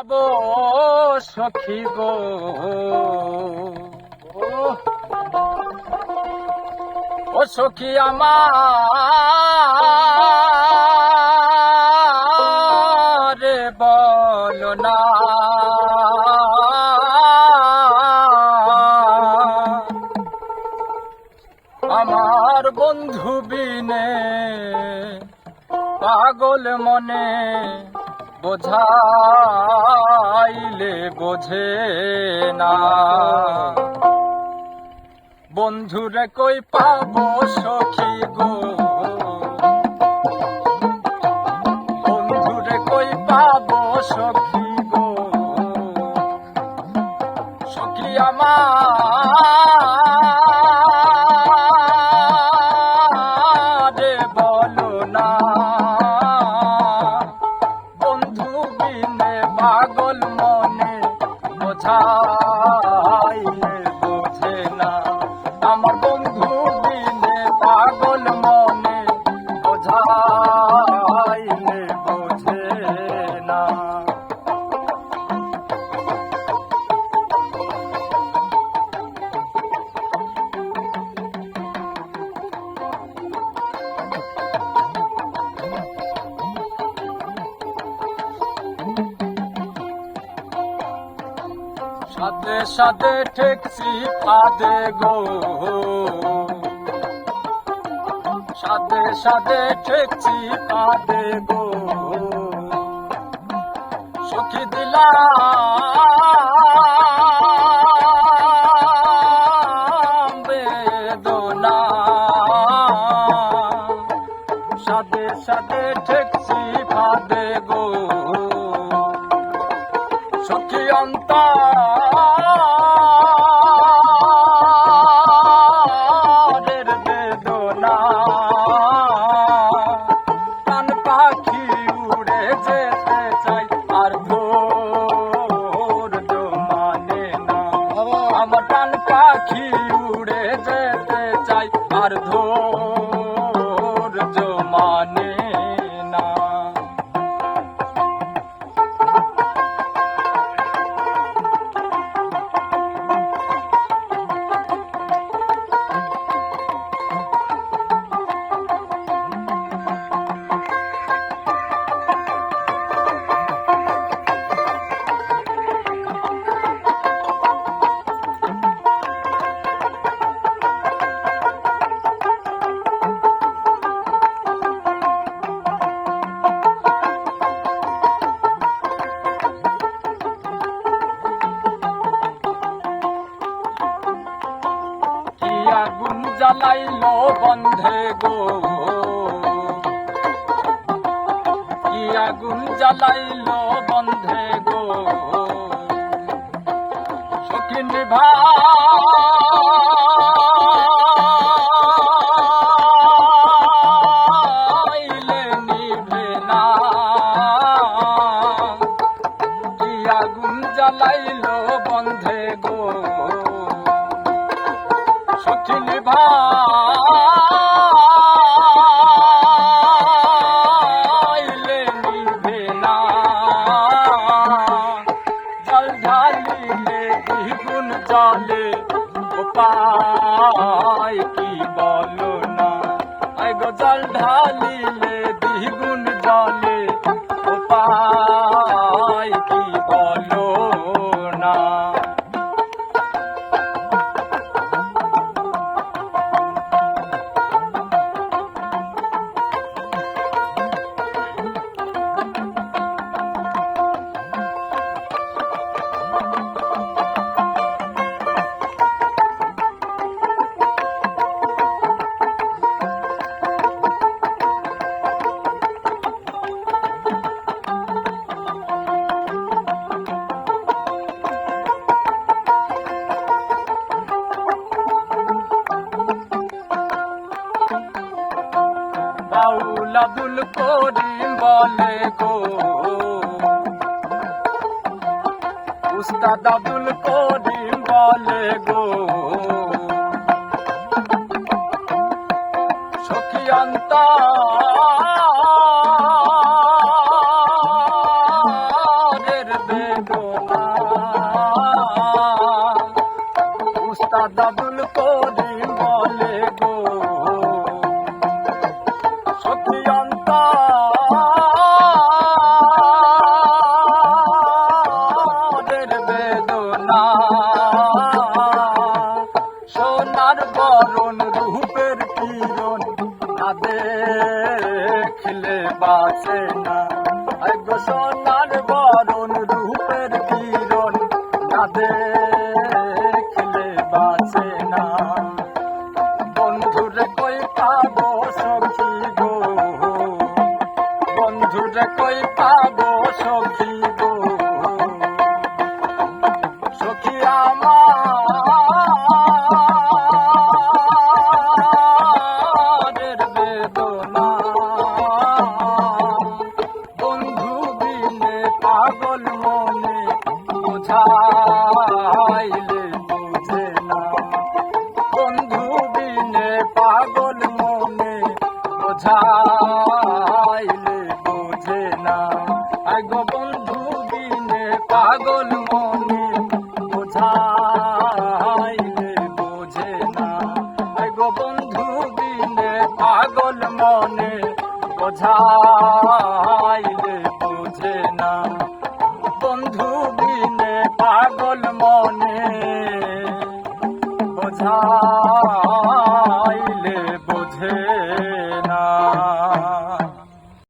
আবো সখী গো। ও সখী আমার বল না। আমার বন্ধু বিনে পাগল মনে বোঝাইলে বোঝে না। বন্ধুরে কই পাবো বোঝাইলে সাথে সাথে ঠেকছি ফাদে গো। সাথে সাথে ঠেকছি ফাদে গো। সুখী বেদনা। সাথে সাথে ঠেকছি ফাদে গো। আমার কান পাখি উড়ে যেতে চাই। আর ধৈর্য গো। কি আগুন জ্বালাইলো বন্ধে গো। সখিন কি আগুন জ্বালাইলো বন্ধে গো। সখিন ভাইলে ঢালিলে দ্বিগুণ চলে উপায় কি বলো না? গজল ঢালিলে আব্দুল আব্দুল করিম বলে গো। উস্তাদ আব্দুল করিম বলে গো। সখী অন্তা উস্তাদ আব্দুল করিম আছে না আইগো সোনার বরণ রূপের কিরণ না দেখলে বাঁচে না বন্ধুরে কই পাবো সখী গো? বন্ধুরে কই পাবো 他